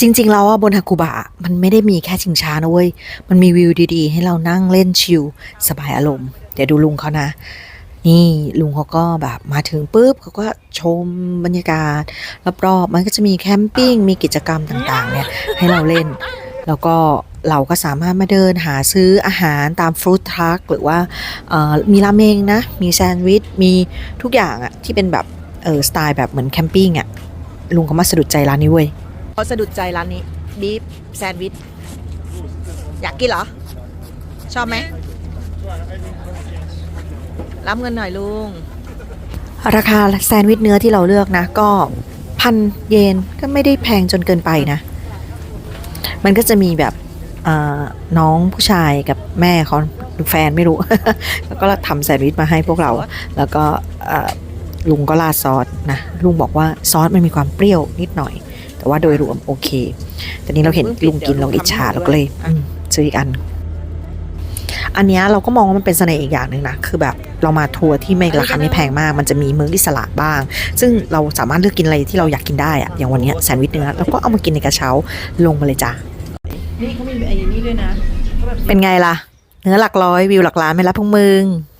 จริง ๆ แล้วอะบนฮากุบะมันไม่ได้มีแค่ชิงช้านะเว้ย มันมีวิวดีๆ ให้เรานั่งเล่นชิลสบายอารมณ์ เดี๋ยวดูลุงเขานะ นี่ลุงเขาก็แบบมาถึงปุ๊บเขาก็ชมบรรยากาศรอบๆมันก็จะมีแคมปิ้งมีกิจกรรมต่างๆเนี่ยให้เราเล่น แล้วก็เราก็สามารถมาเดินหาซื้ออาหารตามฟรุตทรัคหรือว่ามีราเมงนะ มีแซนด์วิช มีทุกอย่างอะที่เป็นแบบเออสไตล์แบบเหมือนแคมปิ้งอะลุงเขามาสะดุดใจร้านนี้เว้ย เขาสะดุดใจร้านนี้บีฟแซนด์วิช อยากกินเหรอ ชอบไหม รับเงินหน่อยลุง ราคาแซนด์วิชเนื้อที่เราเลือกนะ ก็พันเยนก็ไม่ได้แพงจนเกินไปนะ มันก็จะมีแบบเอ่อน้องผู้ชายกับแม่เขาหรือแฟนไม่รู้ แล้วก็ทำแซนด์วิชมาให้พวกเรา แล้วก็เอ่อลุงก็ราดซอสนะ ลุงบอกว่าซอสมันมีความเปรี้ยวนิดหน่อย แต่ว่าโดยรวมโอเค แต่นี้เราเห็นลุงกินเราอิจฉาเราก็เลยอืมซื้ออีกอัน อันเนี้ยเราก็มองว่ามันเป็นเสน่ห์อีกอย่างหนึ่งนะ คือแบบเรามาทัวร์ที่ไม่ราคาไม่แพงมาก มันจะมีมื้ออิสระบ้าง ซึ่งเราสามารถเลือกกินอะไรที่เราอยากกินได้อะอย่างวันเนี้ยแซนด์วิชเนื้อเราก็เอามากินในกระเช้าลงมาเลยจ้ะนี่เขามีไอ้นี่ด้วยนะ เป็นไงล่ะ เนื้อหลักร้อยวิวหลักล้านไม่รับพวกมึง